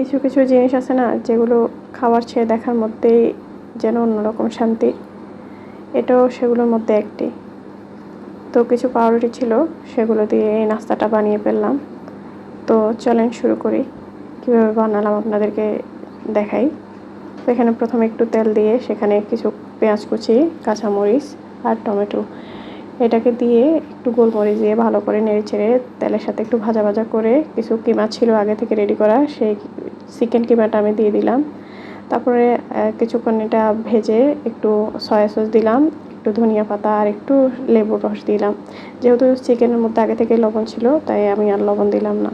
কিছু কিছু জিনিস আছে না, যেগুলো খাবার ছেড়ে দেখার মধ্যেই যেন অন্যরকম শান্তি। এটাও সেগুলোর মধ্যে একটি। তো কিছু পাউরুটি ছিল, সেগুলো দিয়ে এই নাস্তাটা বানিয়ে ফেললাম। তো চলেন শুরু করি। কীভাবে বানালাম আপনাদেরকে দেখাই। তো এখানে প্রথমে একটু তেল দিয়ে সেখানে কিছু পেঁয়াজ কুচি, কাঁচামরিচ আর টমেটো। এটাকে দিয়ে একটু গোলমরিচ দিয়ে ভালো করে নেড়ে চেড়ে তেলের সাথে একটু ভাজা ভাজা করে কিছু কিমা ছিল আগে থেকে রেডি করা, সেই চিকেন কিমাটা আমি দিয়ে দিলাম। তারপরে কিছুক্ষণ এটা ভেজে একটু সয়া সস দিলাম, একটু ধনিয়া পাতা আর একটু লেবুর রস দিলাম। যেহেতু চিকেনের মধ্যে আগে থেকে লবণ ছিল, তাই আমি আর লবণ দিলাম না।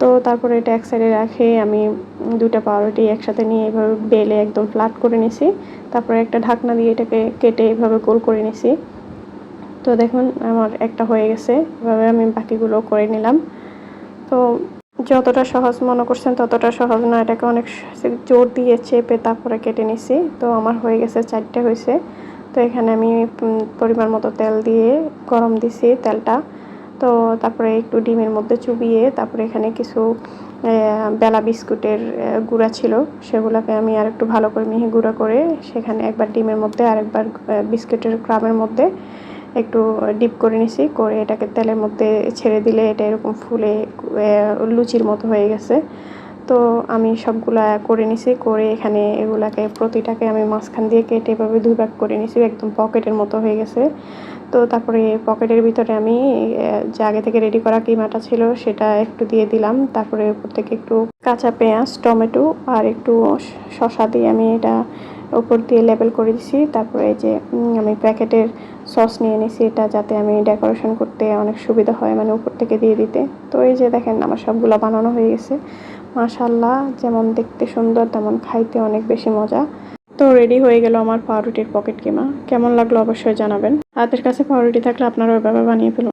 তো তারপরে এটা এক সাইডে রাখে আমি দুটা পাউরুটি একসাথে নিয়ে এভাবে বেলে একদম ফ্ল্যাট করে নিছি। তারপরে একটা ঢাকনা দিয়ে এটাকে কেটে এভাবে গোল করে নিছি। তো দেখুন, আমার একটা হয়ে গেছে। এভাবে আমি বাকিগুলো করে নিলাম। তো যতটা সহজ মনে করছেন, ততটা সহজ না। এটাকে অনেক জোর দিয়ে চেপে তারপরে কেটে নিছি। তো আমার হয়ে গেছে, চারটে হয়েছে তো এখানে আমি পরিমাণ মতো তেল দিয়ে গরম দিছি তেলটা। তো তারপরে একটু ডিমের মধ্যে চুবিয়ে তারপরে এখানে কিছু বেলা বিস্কুটের গুঁড়া ছিল। সেগুলোকে আমি আর একটু ভালো করে মিহি গুঁড়া করে সেখানে একবার ডিমের মধ্যে আর একবার বিস্কুটের ক্রামের মধ্যে একটু ডিপ করে নিছি, করে এটাকে তেলের মধ্যে ছেড়ে দিলে এটা এরকম ফুলে লুচির মতো হয়ে গেছে। তো আমি সবগুলা করে নিছি, করে এখানে এগুলাকে, প্রতিটাকে আমি মাঝখান দিয়ে কেটে এভাবে দুই ভাগ করে নিছি, একদম পকেটের মতো হয়ে গেছে। তো তারপরে পকেটের ভিতরে আমি যে আগে থেকে রেডি করা কিমাটা ছিল সেটা একটু দিয়ে দিলাম। তারপরে উপর থেকে একটু কাঁচা পেঁয়াজ, টমেটো আর একটু শশা দিয়ে আমি এটা উপর দিয়ে লেবেল করে দিছি। তারপরে এই যে আমি প্যাকেটের সস নিয়ে নিছি। এটা যাতে আমি ডেকোরেশন করতে অনেক সুবিধা হয় মানে উপর থেকে দিয়ে দিতে। তো এই যে দেখেন, আমার সবগুলো বানানো হয়ে গেছে। মাশাল্লাহ যেমন দেখতে সুন্দর, তেমন খাইতে অনেক বেশি মজা। তো রেডি হয়ে গেল আমার পাউরুটির পকেট কিমা। কেমন লাগল অবশ্যই জানাবেন। হাতের কাছে পাউরুটি থাকলে আপনারা ওইভাবে বানিয়ে ফেলুন।